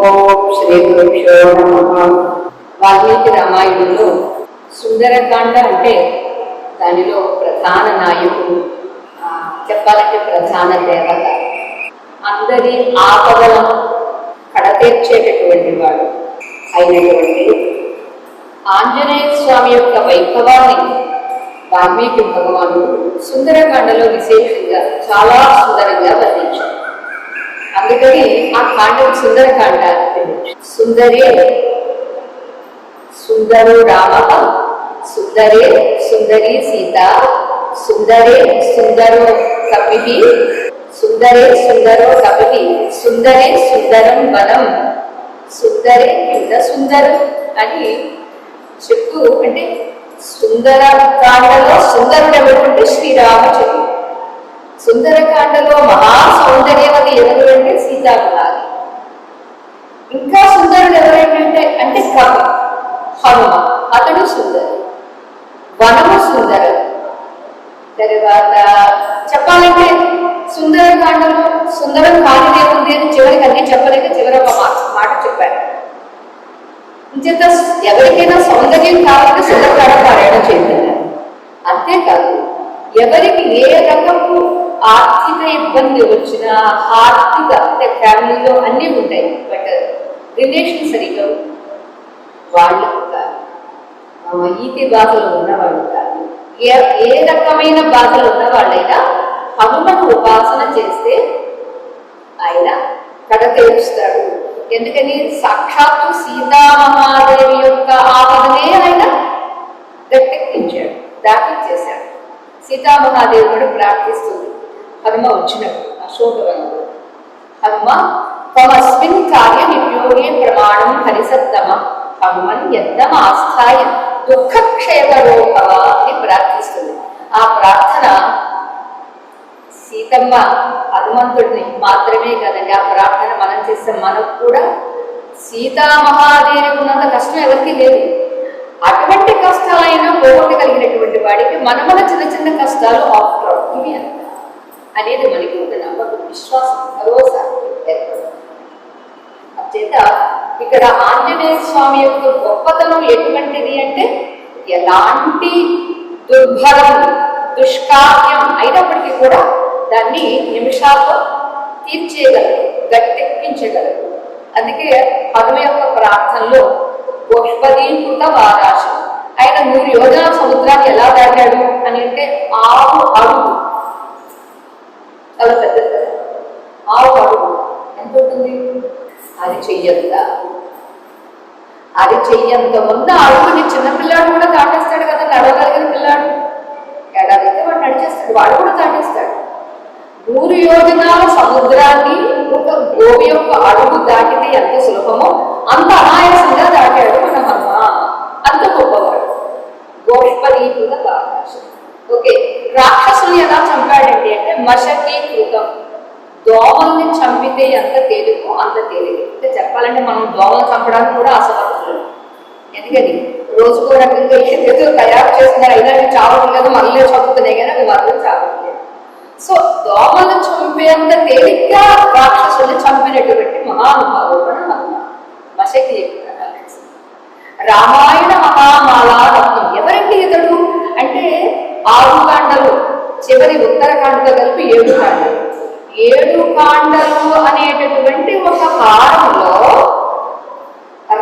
ఓం శ్రీ గురుభ్యో నమ. వాల్మీకి రామాయణంలో సుందరకాండ అంటే దానిలో ప్రధాన నాయకుడు చెప్పాలంటే ప్రధాన దేవత. అందరి ఆపదలను కడతీర్చేటటువంటి వాడు అయినటువంటి ఆంజనేయ స్వామి యొక్క వైభవాన్ని వాల్మీకి భగవానుడు సుందరకాండలో విశేషంగా చాలా సుందరంగా వర్ణించాడు. అందుకని ఆ కాండం సుందరకాండ సుందరే సుందరు రామ సుందరే సుందరి సీత సుందరే సుందరో కపి సుందరే సుందరో కపి సుందరే సుందరం వనం సుందరే ఎంత సుందరం అని చెప్తూ అంటే సుందర కాండలో సుందరుడు ఎవరు? అంటే శ్రీరామచంద్రుడు సుందరకాండలో మహా సౌందర్యవతి ఎవరు అంటే సీతాకుమారి ఇంకా సుందరుడు ఎవరంటే అంటే కవి హనుమ. అతడు సుందరుడు వనము సుందరం. తర్వాత చెప్పాలంటే సుందరకాండలో సుందరం కానిదేముంది అని చివరికి అన్ని చెప్పలేక చివరి ఒక మాట చెప్పారు ఇంచేత ఎవరికైనా సౌందర్యం కావాలంటే సుందరకాండ పారాయణ చేయాలి అంతేకాదు ఎవరికి ఏ రకము ఆర్థిక ఇబ్బంది వచ్చిన ఆర్థిక అంటే ఫ్యామిలీలో అన్నీ ఉంటాయి. బట్ రిలేషన్ సరిగ్గా వాళ్ళకు కాదు ఈతి బాధలు ఉన్నవాళ్ళు కాదు ఏ ఏ రకమైన బాధలు ఉన్న వాళ్ళైనా హనుమను ఉపాసన చేస్తే ఆయన కథ తెలుస్తాడు. ఎందుకని? సాక్షాత్తు సీతామహాదేవి యొక్క ఆపదనే ఆయన గట్టెక్కించాడు దాఖలు చేశాడు. సీతామహాదేవి కూడా ప్రార్థిస్తుంది. హనుమ వచ్చినప్పుడు అశోకవనంలో హనుమ తమస్మిన్ కార్య నియోగే ప్రమాణం హరిసత్తమ హనుమన్ యత్నం ఆస్థాయ దుఃఖక్షేమరో భవ అని ప్రార్థిస్తుంది. ఆ ప్రార్థన సీతమ్మ హనుమంతుడిని మాత్రమే కదండి ఆ ప్రార్థన మనం చేస్తే మనకు కూడా సీతామహాదేవి ఉన్నంత కష్టం ఎవరికీ లేదు. అటువంటి కష్టాలైనా పోగొట్టగలిగినటువంటి వాడికి మన మన చిన్న చిన్న కష్టాలు ఆఫ్టర్ ఇవి అంత అనేది మనకి ఒక నమ్మకం విశ్వాసం భరోసా ఏర్పడుతుంది. చేత ఇక్కడ ఆంజనేయ స్వామి యొక్క గొప్పతనం ఎటువంటిది అంటే ఎలాంటి దుర్భరం దుష్కార్యం అయినప్పటికీ కూడా దాన్ని నిమిషాల్లో తీర్చేయగలరు గట్టెక్కించగలరు అందుకే హనుమ యొక్క ప్రార్థనలో గోష్పదీకృత వారాశం. ఆయన నూరు యోజన సముద్రాన్ని ఎలా దాటాడు అని అంటే ఆరు అడుగు చాలా పెద్దది కదా ఆవు అడుగు ఎంత ఉంటుంది అది చెయ్యంత అది చెయ్యంత ముందు అడుగుని చిన్నపిల్లాడు కూడా దాటేస్తాడు కదా నడవగలిగిన పిల్లాడు. ఏడాదైతే వాడు నడిచేస్తాడు వాడు కూడా దాటేస్తాడు. నూరు యోజనాల సముద్రాన్ని ఒక గోవి యొక్క అడుగు దాటితే ఎంత సులభమో అంత అనాయాసంగా దాటాడు మన హనుమ అంత గొప్పవాడు. గోష్పదీకృత రాక్షసు ఓకే రాక్షసుని ఎలా చంపాడంటే అంటే మశకీకృతం దోమల్ని చంపితే ఎంత తేలికో అంత తేలిక. అంటే చెప్పాలంటే మనం దోమలు చంపడానికి కూడా అసమర్థులు ఎందుకని? రోజుకో రకంగా ఏదో తయారు చేస్తున్నారు అయినా అవి చావట్లేదు మళ్ళీ చంపుతున్నాయి కానీ అవి మాత్రం చావట్లేదు. సో దోమలు చంపేంత తేలిగ్గా రాక్షసుల్ని చంపినటువంటి మహానుభావుడు కూడా హనుమ మశకీకృత రామాయణ మహామాల రత్నం. ఎవరండి ఇతడు? అంటే ఆరు కాండలు చివరి ఉత్తరకాండతో కలిపి ఏడు కాండలు. ఏడు కాండలు అనేటటువంటి ఒక హారంలో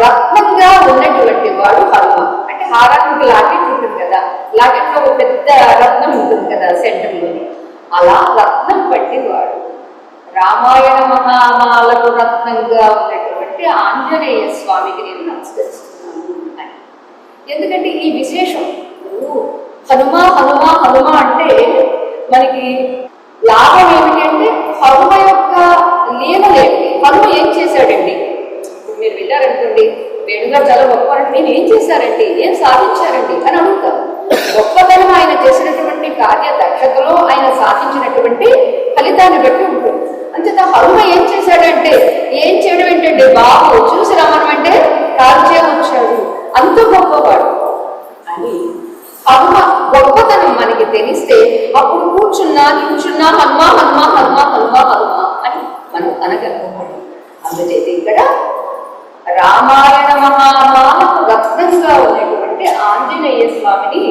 రత్నంగా ఉన్నటువంటి వాడు హనుమ అంటే హారానికి లాకెట్ ఉంటుంది కదా. లాకెట్లో ఒక పెద్ద రత్నం ఉంటుంది కదా సెంటర్లోని. అలా రత్నం పట్టివాడు రామాయణ మహామాలకు రత్నంగా ఉన్నటువంటి ఆంజనేయ స్వామికి నేను నమస్కరిస్తున్నాను అని. ఎందుకంటే ఈ విశేషం హనుమ హనుమ హనుమ అంటే మనకి లాభం ఏమిటి అంటే హనుమ యొక్క లీలలేంటి హనుమ ఏం చేశాడండి? ఇప్పుడు మీరు వెళ్ళారనుకోండి వేణుగారు చాలా గొప్పవారంటే నేను ఏం చేశారండి? ఏం సాధించారండి? అని అడుగుతాం గొప్పతనం ఆయన చేసినటువంటి కార్య దక్షతలో ఆయన సాధించినటువంటి ఫలితాన్ని బట్టి ఉంటుంది. అంతేత హనుమ ఏం చేశాడంటే ఏం చేయడం ఏంటంటే బాబు చూసి రామనమంటే కాల్చే వచ్చాడు. అంత గొప్పవాడు. అని హనుమ గొప్పతనం మనకి తెలిస్తే అప్పుడు కూర్చున్నా నిల్చున్నా హనుమ హనుమ హనుమ హనుమ హనుమ అని మనం అనగలం అందుచేత ఇక్కడ రామాయణ మహాభారత రత్నంగా ఉన్నటువంటి ఆంజనేయ స్వామిని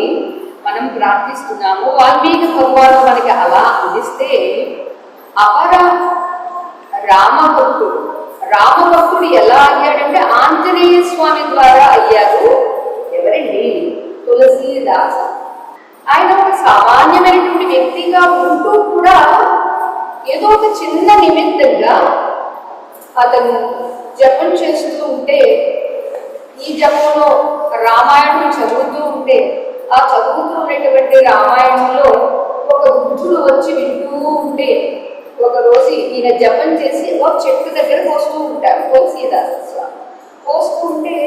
మనం ప్రార్థిస్తున్నాము. వాల్మీకి భగవాను మనకి అలా అందిస్తే అపర రామభక్తుడు రామభక్తుడు ఎలా అయ్యాడంటే ఆంజనేయ స్వామి ద్వారా అయ్యారు ఎవరండి? తులసీదాస్. ఆయన ఒక సామాన్యమైనటువంటి వ్యక్తిగా ఉంటూ కూడా ఏదో ఒక చిన్న నిమిత్తంగా అతను జపం చేస్తూ ఉంటే ఈ జపంలో రామాయణం చదువుతూ ఉంటే ఆ చదువుతూ ఉండేటువంటి రామాయణంలో ఒక వృద్ధుడు వచ్చి వింటూ ఉంటే ఒకరోజు ఈయన జపం చేసి ఒక చెట్టు దగ్గర పోస్తూ ఉంటారు తులసీదాస స్వామి. పోస్తూ ఉంటే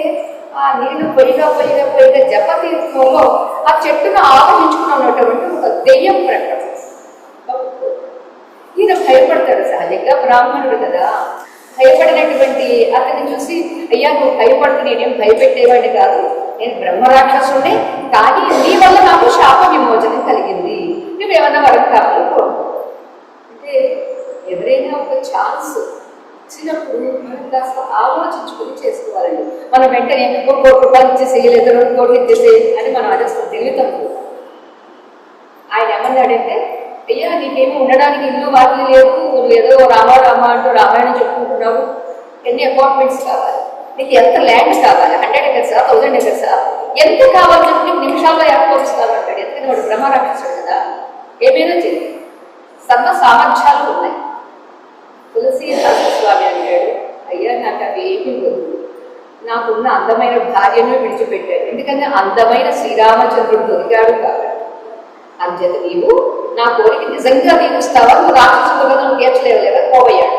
ఆ నీళ్ళు పైగా పైగా పైగా జపం తీర్థంలో ఆ చెట్టును ఆవహించుకుని ఉన్నటువంటి ఒక దెయ్యం ప్రకటన. ఈయన భయపడతాడు. సహజంగా బ్రాహ్మణుడు కదా. భయపడినటువంటి అతన్ని చూసి అయ్యా నువ్వు భయపడుతు నేనేం భయపెట్టేవాడిని కాదు. నేను బ్రహ్మరాక్షసుడే కానీ నీ వల్ల నాకు శాప విమోచనం కలిగింది. నువ్వేమన్నా వరం కావాలి అంటే ఎవరైనా ఒక ఛాన్స్ ఇచ్చినప్పుడు మనం కాస్త ఆలోచించుకొని చేసుకోవాలండి. మనం వెంటనే ఒక కోటి రూపాయలు ఇచ్చేసేయలేదు రెండు కోట్లు ఇచ్చేసే అని మనం అదేస్తాం తెలియదు ఆయన ఏమన్నాడంటే అయ్యా నీకేమీ ఉండడానికి ఇల్లు వాకి లేవు నువ్వు ఏదో రామా రామ అంటూ రామాయణం చెప్పుకుంటున్నావు. ఎన్ని అపార్ట్మెంట్స్ కావాలి? నీకు ఎంత ల్యాండ్ కావాలి? హండ్రెడ్ ఎకర్సా? థౌసండ్ ఎకర్సా? ఎంత కావాలి చెప్పి నీకు నిమిషాల్లో ఏర్పరుస్తాను అంటాడు ఎందుకంటే వాడు బ్రహ్మరాక్షసుడు కదా? ఏమైనా చేయి సర్వ సామర్థ్యాలు ఉన్నాయి తులసి స్వామి అంటాడు అయ్యా నాకు అవి ఏమీ వద్దు నాకున్న అందమైన భార్యను విడిచిపెట్టాడు ఎందుకంటే అందమైన శ్రీరామచంద్రుడు దొరికాడు కాబట్టి. అంచేత నీవు నా కోరిక నిజంగా తీరుస్తావా? నువ్వు రాక్షసుడు కదా నువ్వు తీర్చలేవు లేదా? పోవయ్యాడు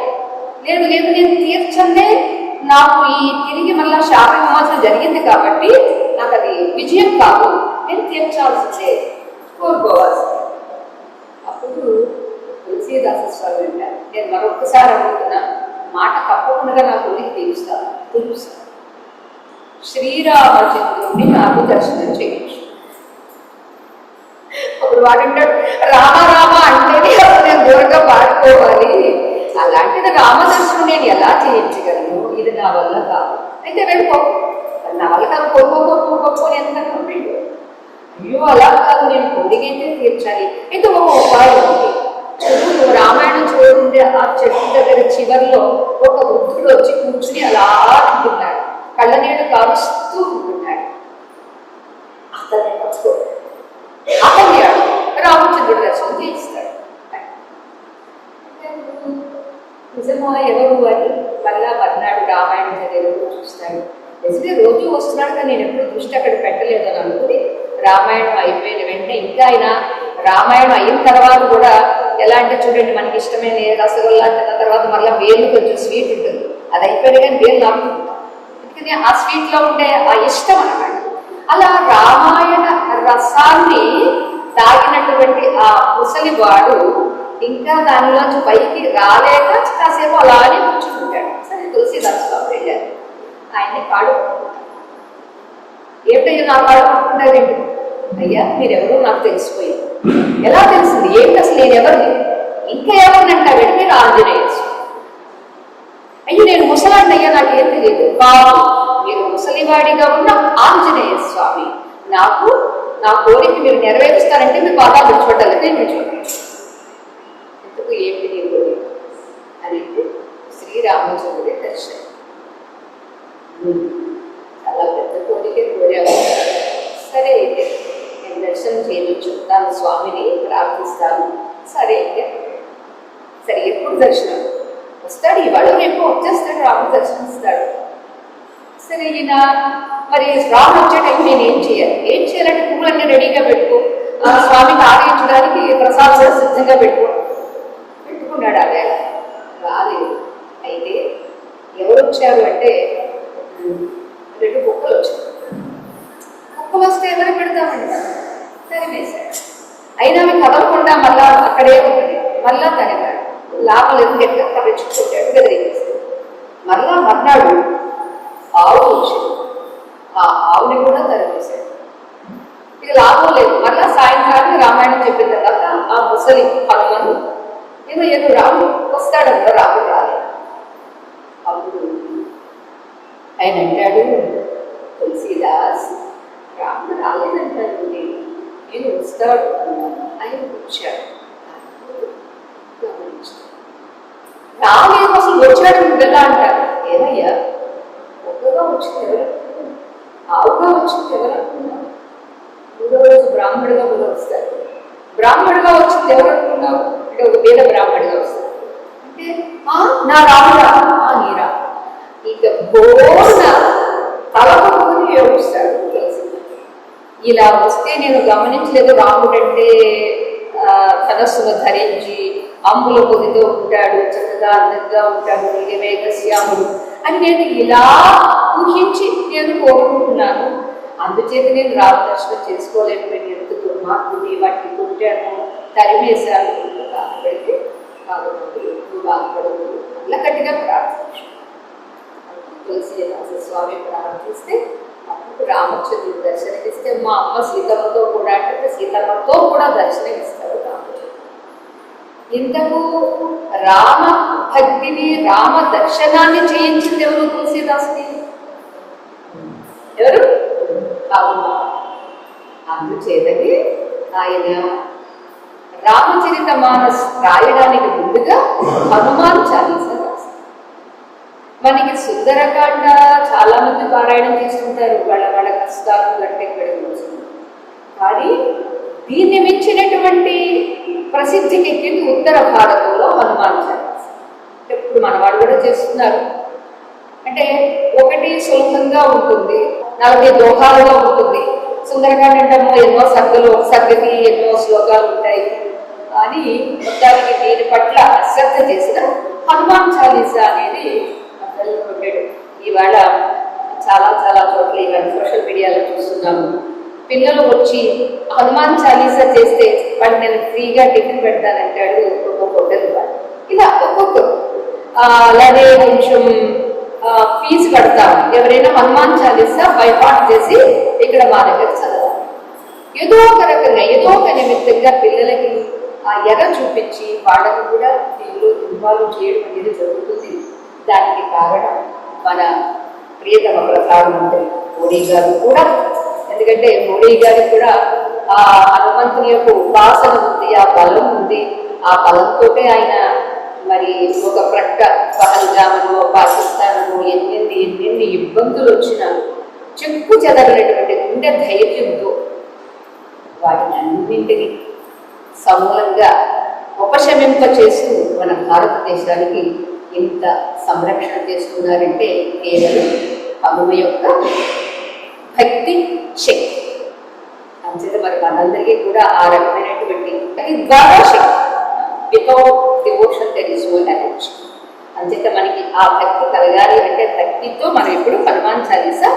లేదు లేదు నేను తీర్చందే నాకు ఈ తిరిగి మళ్ళా శాప విమోచన జరిగింది కాబట్టి నాకు అది విజయం కాదు. నేను తీర్చాల్సిందే. కోరుకోవాల్సిందే అప్పుడు తులసీదాస స్వామి అంటారు నేను మరొకసారి అడుగుతున్నా మాట తప్పకుండా నా కోరిక తీరుస్తాను తీరుస్తాను. శ్రీరామచంద్రుడిని నాకు దర్శనం చేయొచ్చు అప్పుడు వాడంటాడు రామ రామ అంటేనే అప్పుడు నేను దూరంగా పాడుకోవాలి అలాంటిది రామదర్శనం నేను ఎలా చేయించగలను? ఇది నా వల్ల కాదు. అయితే వెళ్ళిపో నా వల్ల కాదు కొనుక్కో కోరుకోని ఎంత అయ్యో అలా కాదు నేను కోరికైతే తీర్చాలి. అయితే ఒక ఉపాయం ఉంది. చూడు రామాయణం చూడండి ఆ చెట్టు దగ్గర చివరిలో ఒక వృద్ధుడు వచ్చి కూర్చుని అలా ఉంటున్నాడు కళ్ళ నీళ్ళు కారుస్తూ ఉంటున్నాడు. అతన్ని పట్టుకో అతన్ని రామచంద్రుడు దర్శనం చేయిస్తాడు నిజమో ఎవరు అని మళ్ళా మర్నాడు రామాయణం చదివేందుకు చూస్తాడు. నిజమే రోజు వస్తున్నాడు కానీ నేను ఎప్పుడు దృష్టి అక్కడ పెట్టలేదు అని అనుకుని రామాయణం అయిపోయిన వెంటనే ఇంకా ఆయన రామాయణం అయిన తర్వాత కూడా ఎలా అంటే చూడండి మనకి ఇష్టమైన రసగుల్లా తిన్న తర్వాత మళ్ళీ వేలు కొంచెం స్వీట్ ఉంటుంది. అది అయిపోయిన కానీ వేలు నాటుకుంటాం ఎందుకని ఆ స్వీట్లో ఉండే ఆ ఇష్టం అనమాట అలా రామాయణ రసాన్ని తాగినటువంటి ఆ ముసలివాడు ఇంకా దానిలోంచి పైకి రాలేక కాసేపు అలానే కూర్చుంటాడు. సరే తులసిదాస్ బాబు వెళ్ళారు. ఆయన్ని కాడు ఏమిటయ్యో నా కాడు పట్టుకుంటారేంటి అయ్యా మీరెవరో నాకు తెలిసిపోయింది ఎలా తెలిసింది? ఏంటి అసలు నేను ఎవరిని ఇంకా ఎవరినంటావేంటి మీరు ఆంజనేయ స్వామి. అయ్యో నేను ముసలాడిని అయ్యా నాకు ఏం తెలియదు. బాబు మీరు ముసలివాడిగా ఉన్న ఆంజనేయ స్వామి. నాకు నా కోరిక మీరు నెరవేరుస్తారంటే మీ పాదాలు విడిచిపెట్టాలి మీరు విడిచిపెట్టాను ఎందుకు ఏంటి నీ కోరిక అని శ్రీరామచంద్రుడి దర్శనం. చాలా పెద్ద కోరికే కోరావు సరే అయితే నేను దర్శనం చేయవచ్చు చెప్తాను స్వామిని ప్రార్థిస్తాను. సరే అయితే సరే ఎప్పుడు దర్శనం? వస్తాడు వచ్చేస్తాడు రాము దర్శనిస్తాడు సరే ఈయన మరి రాము వచ్చే టైం నేను ఏం చేయాలి? ఏం చేయాలంటే పువ్వులన్నీ రెడీగా పెట్టుకో. ఆ స్వామికి ఆడించడానికి ప్రసాదం కూడా సిద్ధంగా పెట్టుకో. పెట్టుకున్నాడు అదే రాలేదు. అయితే ఎవరు వచ్చారు అంటే రెండు కుక్కలు వచ్చారు కుక్కలు వస్తే ఎవరు పెడతామండి? తరిమేశాడు అయినా అవి కదలకుండా మళ్ళా అక్కడే ఉంటుంది మళ్ళా లాభం ఎందుకు ఎట్లా తప్పించుకుంటాడు బెదిరించేస్తాడు మరలా మర్నాడు ఆవు వచ్చింది. ఆ ఆవుని కూడా తరిమేశాడు. ఇక లాభం లేదు. మరలా సాయంకాలం రామాయణం చెప్పిన తర్వాత ఆ ముసలి హనుమను ఏదో ఏదో రాము వస్తాడంట రాము రాలేదు. అప్పుడు ఆయన అంటాడు తులసీదాస్ రాముడు రాలేదంటాడు. నేను వస్తాడు అన్నాను ఆయన వచ్చాడు రాలేదు అసలు వచ్చాడు నువ్వెలా అంటారు. ఏదయ్యా ఒక్కగా వచ్చింది ఎవరు ఆవుగా వచ్చింది ఎవరు మూడో రోజు బ్రాహ్మణుడిగా కూడా వస్తారు. బ్రాహ్మణుడిగా వచ్చింది ఎవరు అంటే ఒక పేద బ్రాహ్మణుడిగా వస్తారు. అంటే "ఆ, నా రాముడా ఆ నీరా ఇక బోర్న తలపట్టుకుని ఏడుస్తాడు తెలిసి. ఇలా వస్తే నేను గమనించలేదు రాముడు అంటే ఆ, ధరించి అంబుల పొదితో ఉంటాడు చక్కగా అందంగా ఉంటాడు నీలమేఘ శ్యాముడు అని నేను ఇలా ఊహించి నేను కోరుకుంటున్నాను. అందుచేత నేను రామకృష్ణ చేసుకోలేకపోయిన ఎంత దుర్మార్గుని వాటిని కొట్టాను? తరిమేశాను కాబట్టి కాబట్టి నువ్వు బాధపడదు అలా గట్టిగా ప్రార్థించు తులసి స్వామి ప్రార్థిస్తే అప్పుడు రామచంద్రుడు దర్శనమిస్తే మా అమ్మ సీతమ్మతో కూడా అంటే సీతమ్మతో కూడా దర్శనమిస్తారు ఇంతకు రామ భక్తిని రామ దర్శనాన్ని చేయించింది ఎవరు? తులసీదాసుని. ఎవరు? అందుచేతని ఆయన రామచరిత మానస్ రాయడానికి ముందుగా హనుమాన్ చాలీస మనకి సుందరకాండ చాలా మంది పారాయణం చేస్తుంటారు. వాళ్ళ వాళ్ళ కష్టాలు గంటే వస్తుంది కానీ దీన్ని మించినటువంటి ప్రసిద్ధికి ఎక్కింది ఉత్తర భారతంలో హనుమాన్ చాలీస. ఇప్పుడు మనవాడు కూడా చేస్తున్నారు. అంటే ఒకటి సులభంగా ఉంటుంది నలభై దోహాలుగా ఉంటుంది. సుందరకాండ అంటే ఎన్నో సర్గలు సర్గతి ఎన్నో శ్లోకాలు ఉంటాయి. అని మొత్తానికి దీని పట్ల అశ్రద్ధ చేసిన హనుమాన్ చాలీస అనేది మొదలు ఇవాళ చాలా చాలా చోట్ల ఇవాళ సోషల్ మీడియాలో చూస్తున్నాము. పిల్లలు వచ్చి హనుమాన్ చాలీసా చేస్తే వాళ్ళు నేను ఫ్రీగా టిఫిన్ పెడతానంటాడు ఒక్కొక్క హోటల్ ఇలా ఒక్కొక్కరు. అలాగే కొంచెం ఫీజు కడతాం ఎవరైనా హనుమాన్ చాలీసా బైపాట్ చేసి ఇక్కడ మా దగ్గర చదవాలి. ఏదో ఒక రకంగా ఏదో ఒక నిమిత్తంగా పిల్లలకి ఆ ఎర్ర చూపించి వాళ్ళకు కూడా దీనిలో ఇన్వాల్వ్ చేయడం అనేది జరుగుతుంది. దానికి కారణం మన ప్రియతమ ప్రధానమంత్రి మోడీ గారు కూడా ఎందుకంటే మోడీ గారికి కూడా ఆ హనుమంతుని యొక్క ఉపాసన ఉంది ఆ బలం ఉంది. ఆ బలంతో ఆయన మరి ఒక ప్రక్క పహల్గామను పాకిస్తాను ఎన్నెన్ని ఎన్నెన్ని ఇబ్బందులు వచ్చినా చెక్కు చెదరనటువంటి గుండె ధైర్యంతో వాటిని అన్నింటినీ సమూలంగా ఉపశమింప చేస్తూ మన భారతదేశానికి ఇంత సంరక్షణ చేస్తున్నారంటే కేవలం అమ్మ యొక్క భక్తి శక్తి అంచేత మరి మనందరికీ కూడా ఆ రకమైనటువంటి అది ద్వారా శక్తి without devotion there is no energy అంచేత మనకి ఆ భక్తి కలగాలి అంటే భక్తితో మనం ఇప్పుడు హనుమాన్ చాలీసా